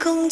Cùng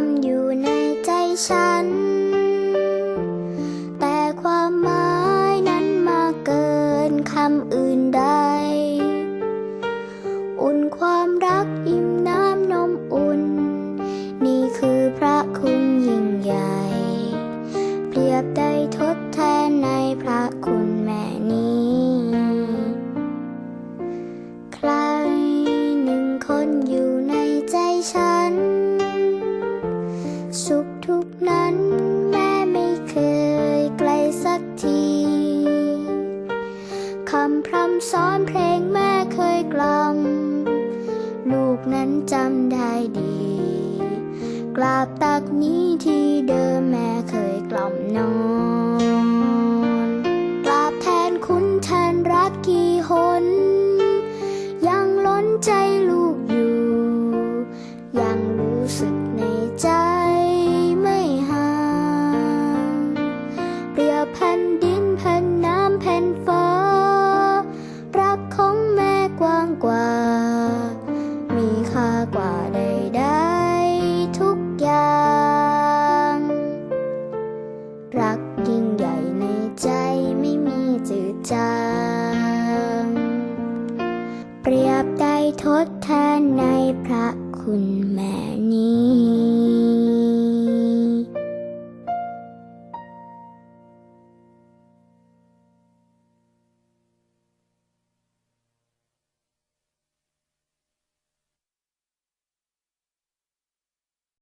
คอยู่ในใจฉัน แต่ความหมายนั้นมากเกินคำอื่นใดำสอนเพลงแม่เคยกล่อม ลูกนั้นจำได้ดี กราบตักนี้ที่เดิมแม่เคยกล่อมนอนกราบแทนคุณแทนรักกี่หน ยังล้นใจลูกอยู่ ยังรู้สึกในใจไม่ห่าง เปรียบแผ่นดินแผ่นน้ำแผ่นฟ้า ทดแทนในพระคุณ